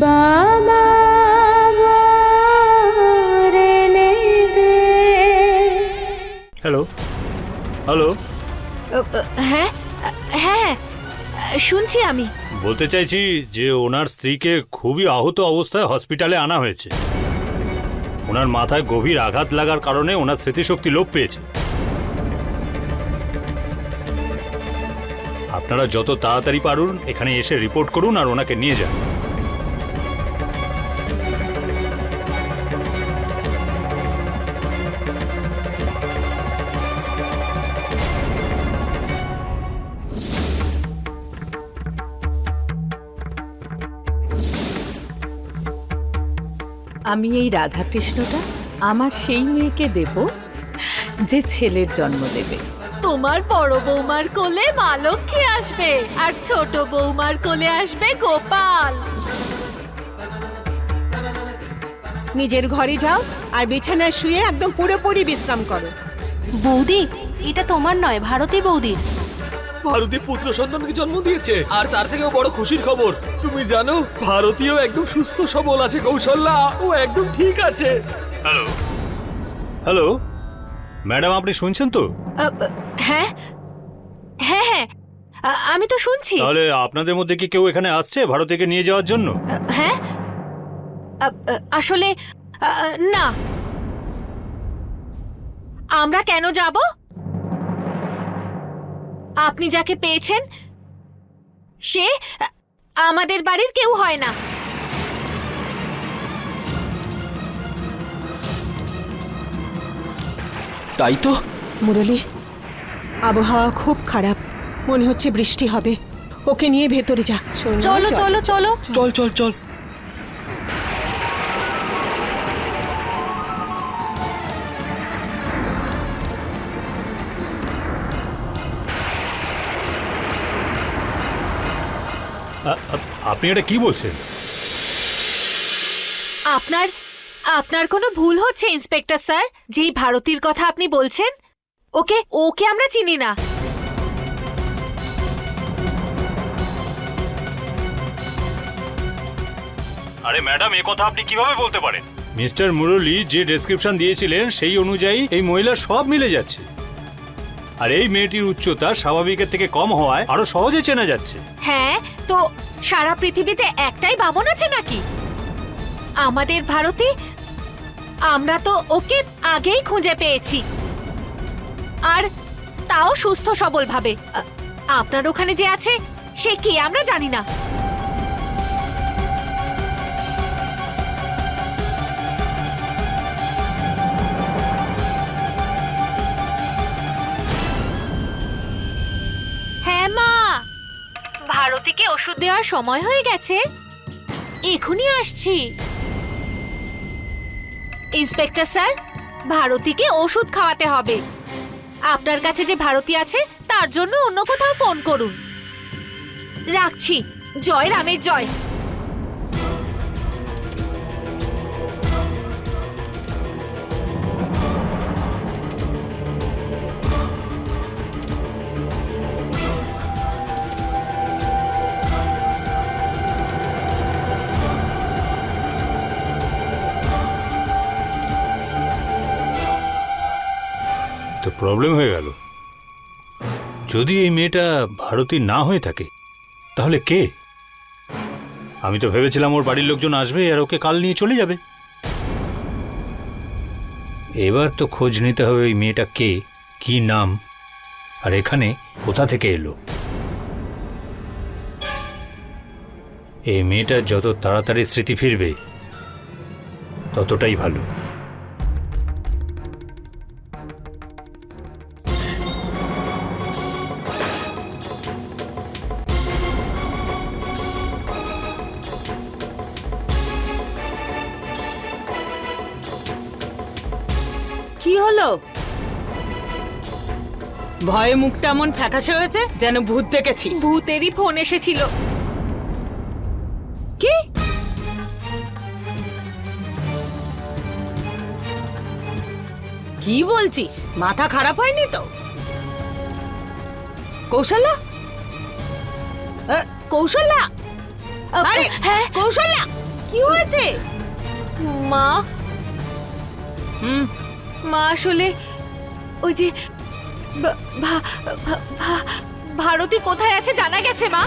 বাবা hello hello হ্যাঁ হ্যাঁ। শুনছি আমি। বলতে চাইছি যে ওনার স্ত্রীকে খুবই আহত অবস্থায় হসপিটালে আনা হয়েছে। ওনার মাথায় গভীর আঘাত লাগার কারণে ওনার স্মৃতিশক্তি লোপ পেয়েছে। আপনারা যত তাড়াতাড়ি পারুন এখানে এসে রিপোর্ট করুন আর ওনাকে নিয়ে যান। আমি এই রাধাকৃষ্ণটা আমার সেই মেয়েকে দেব যে ছেলের জন্ম দেবে। তোমার বড় বৌমার কোলে মা লক্ষ্মী আসবে আর ছোট বৌমার কোলে আসবে গোপাল। নিজের ঘরে যাও আর বিছানায় শুয়ে একদম পুরোপুরি বিশ্রাম করো। বৌদি এটা তোমার নয় ভারতী বৌদি ভারতী পুত্র সন্তানকে জন্ম দিয়েছে। আর তার থেকেও বড় খুশির খবর। তুমি জানো ভারতীয় একদম সুস্থ সবল আছে কৌশল্যা ও একদম ঠিক আছে। হ্যালো হ্যালো ম্যাডাম আপনি শুনছেন তো? হ্যাঁ। হ্যাঁ হ্যাঁ। আমি তো শুনছি। তাহলে আপনাদের মধ্যে কি কেউ এখানে আসছে ভারতীকে নিয়ে যাওয়ার জন্য? হ্যাঁ। আসলে না। আমরা কেন যাব? আপনি যাকে পেয়েছেন সে আমাদের বাড়ির কেউ হয় না। তাই তো? মুরলি আবহাওয়া খুব খারাপ। মনে হচ্ছে বৃষ্টি হবে। ওকে নিয়ে ভেতরে যা। চলো চলো চলো। চল। চলো। চলো চল চল। আপনি এটা কি বলছেন? আপনার আপনার কোনো ভুল হচ্ছে ইন্সপেক্টর স্যার? যেই ভারতীর কথা আপনি বলছেন? ওকে ওকে আমরা চিনি না। আরে ম্যাডাম এ কথা আপনি কীভাবে বলতে পারেন? মিস্টার মুরলি যে ডেসক্রিপশন দিয়েছিলেন সেই অনুযায়ী এই মহিলা সব মিলে যাচ্ছে। আর এই মেয়েটির উচ্চতা স্বাভাবিকের থেকে কম হওয়ায় আরও সহজে চেনা যাচ্ছে। হ্যাঁ তো সারা পৃথিবীতে একটাই বামন আছে নাকি? আমাদের ভারতে আমরা তো ওকে আগেই খুঁজে পেয়েছি। আর তাও সুস্থ সবলভাবে। আপনার ওখানে যে আছে, সে কি আমরা জানি না। ওষুধ দেওয়ার সময় হয়ে গেছে। এখনই আসছি। ইন্সপেক্টর স্যার, ভারতীকে ওষুধ খাওয়াতে হবে। আপনার কাছে যে ভারতী আছে, তার জন্য অন্য কোথাও ফোন করুন। রাখছি। জয় রামের জয়। প্রবলেম হয়ে গেল। যদি এই মেয়েটা ভারতী না হয়ে থাকে, তাহলে কে? আমি তো ভেবেছিলাম ওর বাড়ির লোকজন আসবে আর ওকে কাল নিয়ে চলে যাবে। এবার তো খোঁজ নিতে হবে ওই মেয়েটা কে, কি নাম, আর এখানে কোথা থেকে এলো? এই মেয়েটার যত তাড়াতাড়ি স্মৃতি ফিরবে, ততটাই ভালো। ভয়ে মুখটা এমন ফ্যাকাশে হয়েছে যেন ভূত দেখেছিস। ভূতেরই ফোন এসেছিল। কি? কি বলছিস? মাথা খারাপ হয়নি তো? কৌশল্যা কৌশল্যা আরে হ্যাঁ? কৌশল্যা হয়েছে? মা? হুম। মা আসলে ওই যে ভারতী কোথায় আছে জানা গেছে, মা?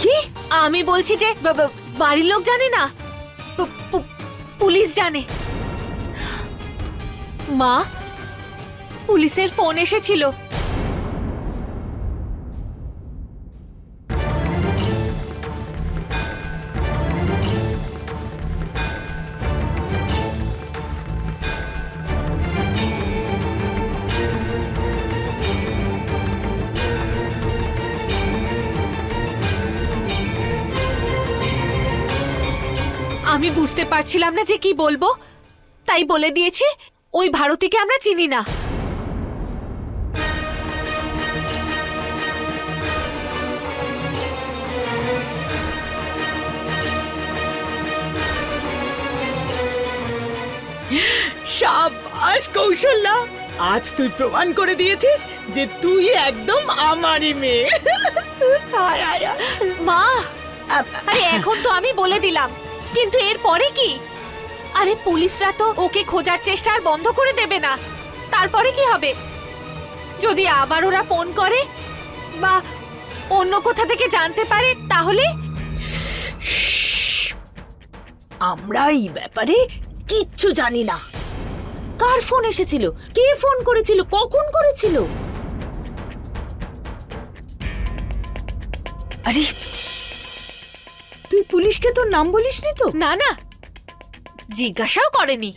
কি? আমি বলছি যে বাড়ির লোক জানে না? পুলিশ জানে। মা, পুলিশের ফোন এসেছিল। বুঝতে পারছিলাম না যে কি বলব। তাই বলে দিয়েছি ওই ভারতীকে আমরা চিনি না। সাবাস কৌশল্যা আজ তুই প্রমাণ করে দিয়েছিস যে তুই একদম আমারই মেয়ে। আয়, আয়, আয়। মা আরে এখন তো আমি বলে দিলাম। কিন্তু এর পরে কি? আরে পুলিশরা তো ওকে খোঁজার চেষ্টা আর বন্ধ করে দেবে না। তারপরে কি হবে? যদি আবার ওরা ফোন করে বা অন্য কোথা থেকে জানতে পারে, তাহলে? আমরা এই ব্যাপারে কিচ্ছু জানি না। কার ফোন এসেছিল? কে ফোন করেছিল? কখন করেছিল? আরে তুই পুলিশকে তোর নাম বলিসনি তো? না না। জিজ্ঞাসাও করেনি।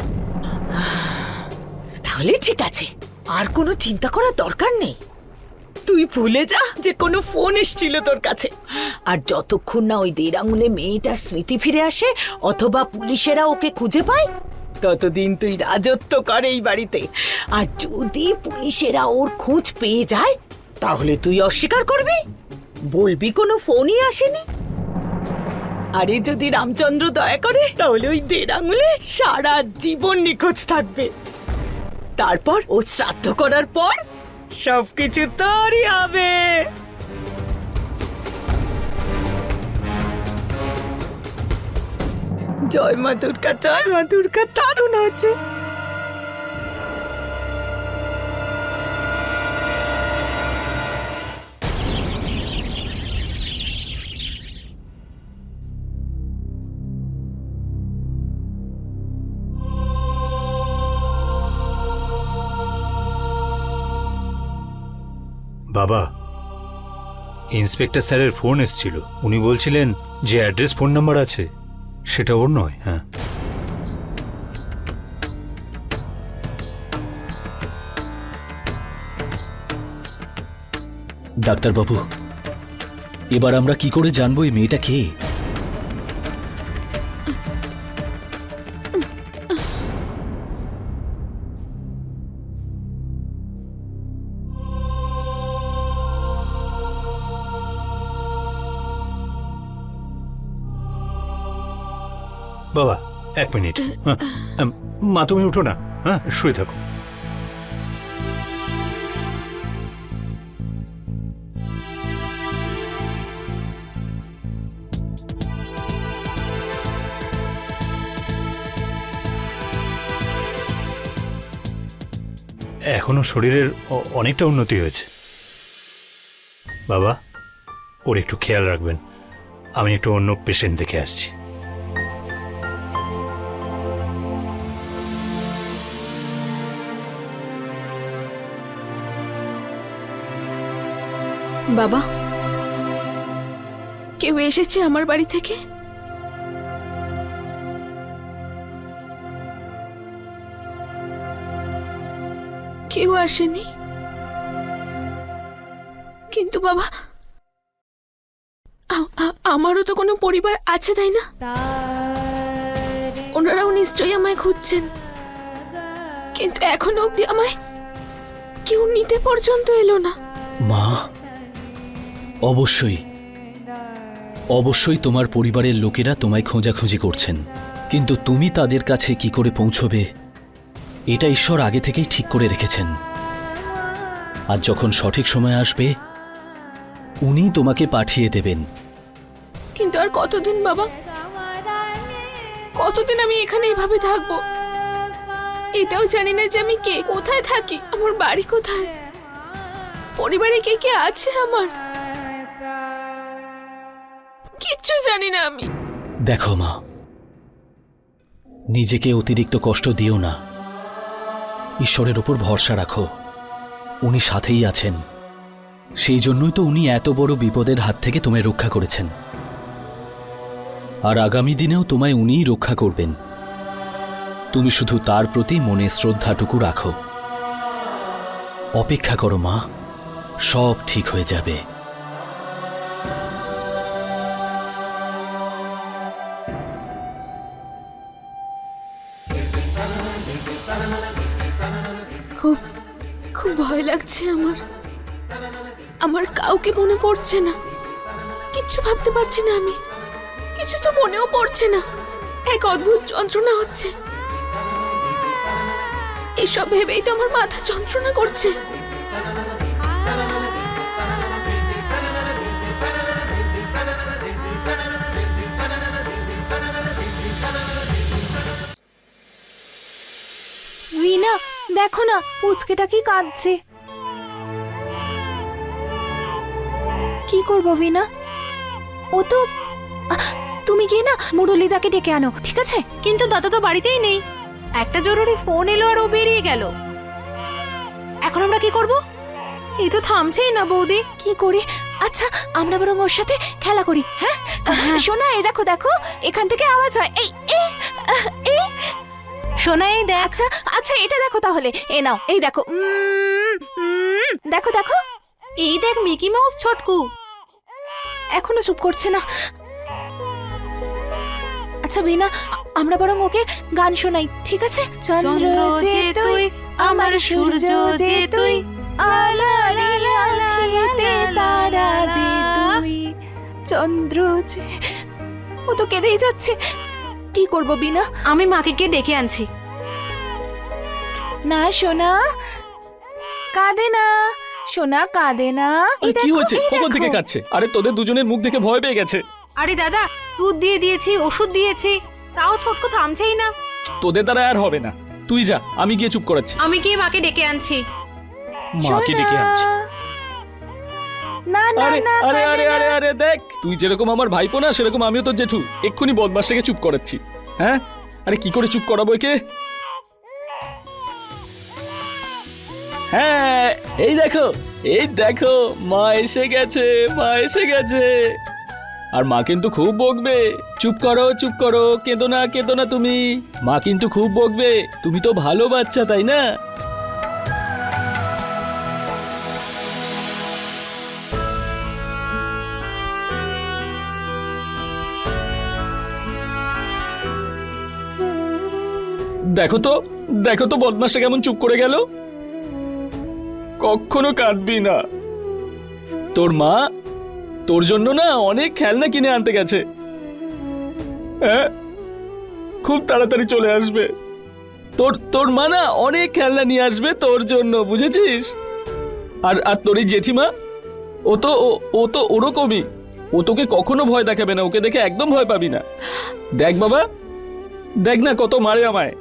তাহলে ঠিক আছে। আর কোনো চিন্তা করার দরকার নেই। তুই ভুলে যা যে কোনো ফোন এসেছিল তোর কাছে। আর যতক্ষণ না ওই দেড় আঙুলে মেয়েটার স্মৃতি ফিরে আসে অথবা পুলিশেরা ওকে খুঁজে পায় ততদিন তুই রাজত্ব কর এই বাড়িতে। আর যদি পুলিশেরা ওর খোঁজ পেয়ে যায় তাহলে তুই অস্বীকার করবি? বলবি কোনো ফোনই আসেনি? আরে যদি রামচন্দ্র দয়া করে, তাহলে ওই দেড় আঙুলে সারা জীবন নিখোঁজ থাকবে। তারপর ও শ্রাদ্ধ করার পর সবকিছু তোরই হবে। জয় মা দুর্গা, জয় মা দুর্গা, দারুণ হচ্ছে বাবা, ইন্সপেক্টর স্যারের ফোন এসেছিল। উনি বলছিলেন যে অ্যাড্রেস ফোন নাম্বার আছে। সেটা ওর নয় হ্যাঁ। ডাক্তারবাবু, এবার আমরা কি করে জানব এই মেয়েটা কে? বাবা এক মিনিট। হ্যাঁ, মা তুমি উঠো না। হ্যাঁ শুয়ে থাকো। এখনও শরীরের অনেকটা উন্নতি হয়েছে। বাবা ওর একটু খেয়াল রাখবেন। আমি একটু অন্য পেশেন্ট দেখে আসছি। বাবা, কেউ এসেছে আমার বাড়ি থেকে? কেউ আসেনি। কিন্তু বাবা আমারও তো কোনো পরিবার আছে, তাই না? ওনারাও নিশ্চয়ই আমায় খুঁজছেন। কিন্তু এখনও অব্দি আমায় কেউ নিতে পর্যন্ত এলো না। মা অবশ্যই। অবশ্যই তোমার পরিবারের লোকেরা তোমায় খোঁজাখুঁজি করছেন। কিন্তু তুমি তাদের কাছে কি করে পৌঁছবে, এটা ঈশ্বর আগে থেকেই ঠিক করে রেখেছেন। আর যখন সঠিক সময় আসবে উনি তোমাকে পাঠিয়ে দেবেন। কিন্তু আর কতদিন বাবা? কতদিন আমি এখানে এভাবে থাকব? এটাও জানি না যে আমি কে, কোথায় থাকি, আমার বাড়ি কোথায়? পরিবারে কে কে আছে আমার? কিচ্ছু জানি না আমি। দেখো মা, নিজেকে অতিরিক্ত কষ্ট দিও না। ঈশ্বরের উপর ভরসা রাখো। উনি সাথেই আছেন। সেই জন্যই তো উনি এত বড় বিপদের হাত থেকে তোমায় রক্ষা করেছেন। আর আগামী দিনেও তোমায় উনিই রক্ষা করবেন। তুমি শুধু তার প্রতি মনে শ্রদ্ধাটুকু রাখো। অপেক্ষা করো মা, সব ঠিক হয়ে যাবে। খুব খুব ভয় লাগছে আমার। আমার কাউকে মনে পড়ছে না। কিচ্ছু ভাবতে পারছি না আমি। কিছু তো মনেও পড়ছে না। এক অদ্ভুত যন্ত্রণা হচ্ছে। এসব ভেবেই তো আমার মাথা যন্ত্রণা করছে। দেখো না পুচকেটা কি কাঁদছে। কি করব বিনা ও তো তুমি গিয়ে না মুরলিদাকে ডেকে আনো ঠিক আছে? কিন্তু দাদা তো বাড়িতেই নেই। একটা জরুরি ফোন এলো আর ও বেরিয়ে গেল। এখন আমরা কি করব? এই তো থামছেই না বৌদি। কি করি? আচ্ছা আমরা বরং ওর সাথে খেলা করি হ্যাঁ? শোনা এই দেখো দেখো এখান থেকে আওয়াজ হয়। এই এই এই শোনা এই দেখ। আচ্ছা আচ্ছা এটা দেখো তাহলে। এ নাও এই দেখো। দেখো দেখো। এই দেখ মিকি মাউস ছটকু। এখনও চুপ করছে না। আচ্ছা বিনা আমরা বরং ওকে গান শোনাই ঠিক আছে? চন্দ্র যে তুই আমার সূর্য যে তুই তারা যে তুই। চন্দ্র যে ও তো কেঁদেই যাচ্ছে। কি করব বিনা? আমি মাকে গিয়ে ডেকে আনছি। না সোনা। কাঁদে না। সোনা কাঁদে না। কি হয়েছে? কখন থেকে। কাটছে আরে তোদের দুজনের মুখ দেখে ভয় পেয়ে গেছে। আরে দাদা দুধ দিয়ে দিয়েছি ওষুধ দিয়েছি। তাও ছোটকু থামছেই না। তোদের দ্বারা আর হবে না। তুই যা আমি গিয়ে চুপ করাচ্ছি। আমি গিয়ে মাকে ডেকে আনছি। মাকে ডেকে আনছি। না না আরে না আরে আরে আরে আরে দেখ। তুই যেরকম আমার ভাইপো না সেরকম আমিও তোর জেঠু। এক্ষুনি বদমাসটাকে চুপ করাচ্ছি। হ্যাঁ? আরে কি করে চুপ করাবো একে? হ্যাঁ এই দেখো এই দেখো, মা এসে গেছে, মা এসে গেছে। আর মা কিন্তু খুব বকবে। চুপ করো চুপ করো, কেঁদো না কেঁদো না তুমি। মা কিন্তু খুব বকবে। তুমি তো ভালো বাচ্চা, তাই না? দেখো তো দেখো তো বদমাসটা কেমন চুপ করে গেল। কখনো কাটবি না। তোর মা তোর জন্য না অনেক খেলনা কিনে আনতে গেছে। হ্যাঁ? খুব তাড়াতাড়ি চলে আসবে। তোর তোর মা না অনেক খেলনা নিয়ে আসবে তোর জন্য, বুঝেছিস? আর আর তোর এই জেঠিমা, ও তো ও- তো ওরকমই। ও তোকে কখনো ভয় দেখাবে না, ওকে দেখে একদম ভয় পাবি না। দেখ বাবা, দেখ না কত মারে আমায়।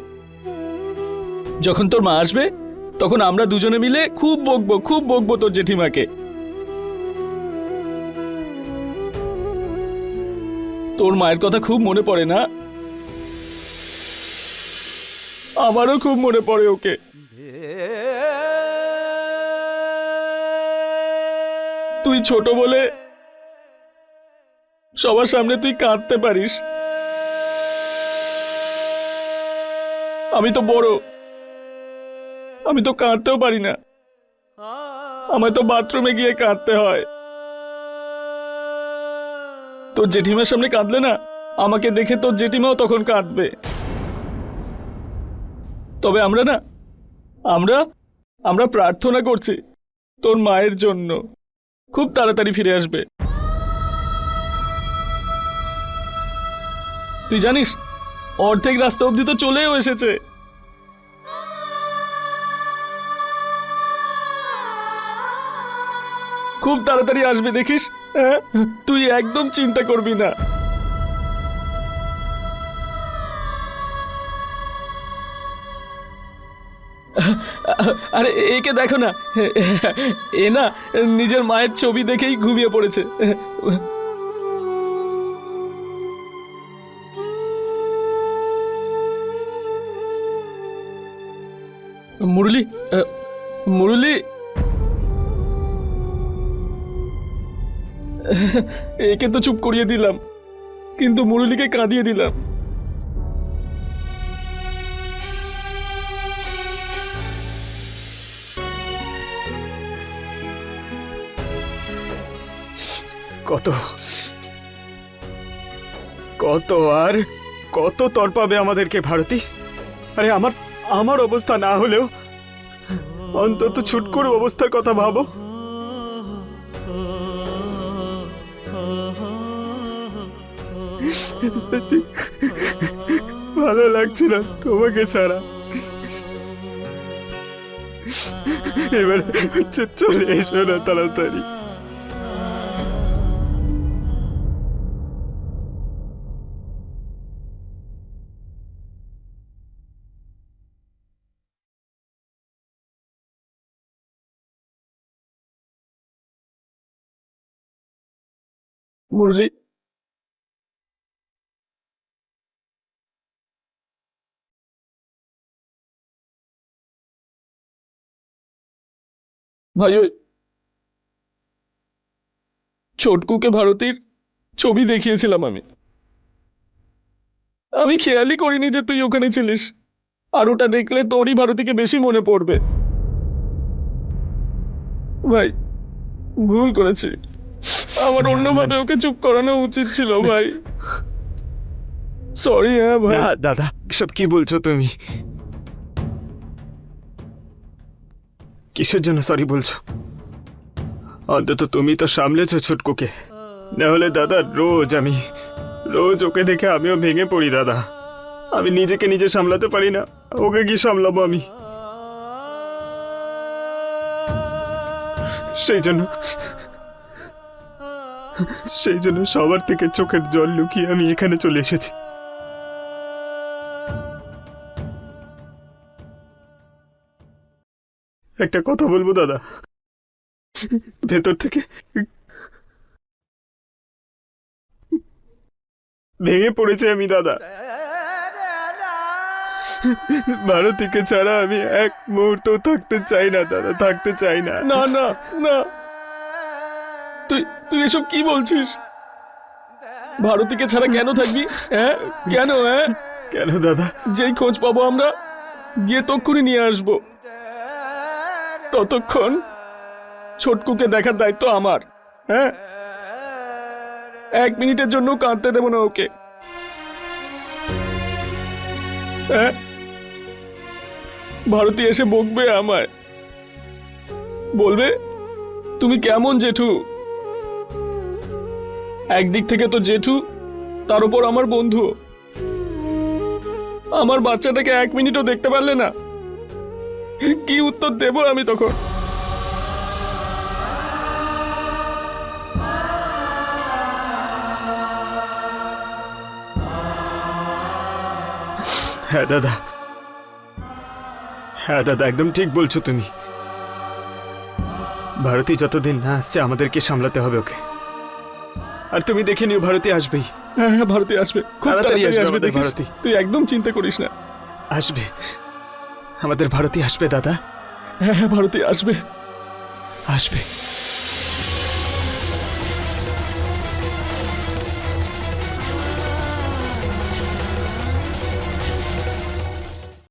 যখন তোর মা আসবে, তখন আমরা দুজনে মিলে খুব বকবো খুব বকবো তোর জেঠিমাকে। তোর মায়ের কথা খুব মনে পড়ে না? আমারও খুব মনে পড়ে ওকে। তুই ছোট বলে সবার সামনে তুই কাঁদতে পারিস। আমি তো বড়। আমি তো কাঁদতেও পারি না। আমায় তো বাথরুমে গিয়ে কাঁদতে হয়। তোর জেঠিমার সামনে কাঁদলে না? আমাকে দেখে তোর জেঠিমাও তখন কাঁদবে। তবে আমরা না, আমরা আমরা প্রার্থনা করছি তোর মায়ের জন্য। খুব তাড়াতাড়ি ফিরে আসবে। তুই জানিস, অর্ধেক রাস্তা অবধি তো চলেও এসেছে। খুব তাড়াতাড়ি আসবে, দেখিস? হ্যাঁ? তুই একদম চিন্তা করবি না। আরে, একে দেখো না। এ না, নিজের মায়ের ছবি দেখেই ঘুমিয়ে পড়েছে। একে তো চুপ করিয়ে দিলাম, কিন্তু মুরলিকে কাঁদিয়ে দিলাম। কত কত আর কত তরপাবে আমাদেরকে ভারতী? আরে আমার আমার অবস্থা না হলেও অন্তত ছুটকুর অবস্থার কথা ভাবো। ভালো লাগছে না তোমাকে ছাড়া। এবার চলে এসো না তাড়াতাড়ি। মুরলি ভাই ওই ছোটকুকে ভারতীর ছবি দেখিয়েছিলাম আমি। আমি খেয়ালই করিনি যে তুই ওখানে ছিলিস। আর ওটা দেখলে তোরই ভারতীকে বেশি মনে পড়বে। ভাই ভুল করেছি। আমার অন্যভাবে ওকে চুপ করানো উচিত ছিল ভাই। সরি হ্যাঁ ভাই। দাদা সব কি বলছো তুমি? কিসের জন্য সরি বলছো? অন্তত তুমি তো সামলেছো ছোটকুকে। না হলে দাদা, রোজ আমি, রোজ ওকে দেখে আমিও ভেঙে পড়ি দাদা। আমি নিজেকে নিজে সামলাতে পারি না, ওকে কি সামলাবো আমি? সেই জন্য সেই জন্য সবার থেকে চোখের জল লুকিয়ে আমি এখানে চলে এসেছি। একটা কথা বলব দাদা। ভেতর থেকে ভেঙে পড়েছে আমি দাদা। ভারতীকে ছাড়া আমি এক মুহূর্ত থাকতে চাই না দাদা থাকতে চাই না। না না না। তুই তুই এসব কি বলছিস? ভারতীকে ছাড়া কেন থাকবি? হ্যাঁ? কেন হ্যাঁ? কেন দাদা? যেই খোঁজ পাবো আমরা গিয়ে তক্ষুনি নিয়ে আসব। ততক্ষণ ছোটকুকে দেখার দায়িত্ব আমার হ্যাঁ? এক মিনিটের জন্য কাঁদতে দেবো না ওকে। হ্যাঁ? ভারতী এসে বকবে আমায়। বলবে, তুমি কেমন জেঠু? একদিক থেকে তো জেঠু, তার উপর আমার বন্ধু। আমার বাচ্চাটাকে এক মিনিটও দেখতে পারলে না। কি উত্তর দেব আমি তখন? হ্যাঁ দাদা। হ্যাঁ দাদা একদম ঠিক বলছো তুমি। ভারতী যতদিন না আসছে আমাদেরকে সামলাতে হবে ওকে। আর তুমি দেখে নিও ভারতী আসবেই। হ্যাঁ হ্যাঁ ভারতী আসবে। খুব তাড়াতাড়ি আসবে ভারতী। তুই একদম চিন্তা করিস না। আসবে। আমাদের ভারতী আসবে দাদা? হ্যাঁ হ্যাঁ ভারতী আসবে। আসবে।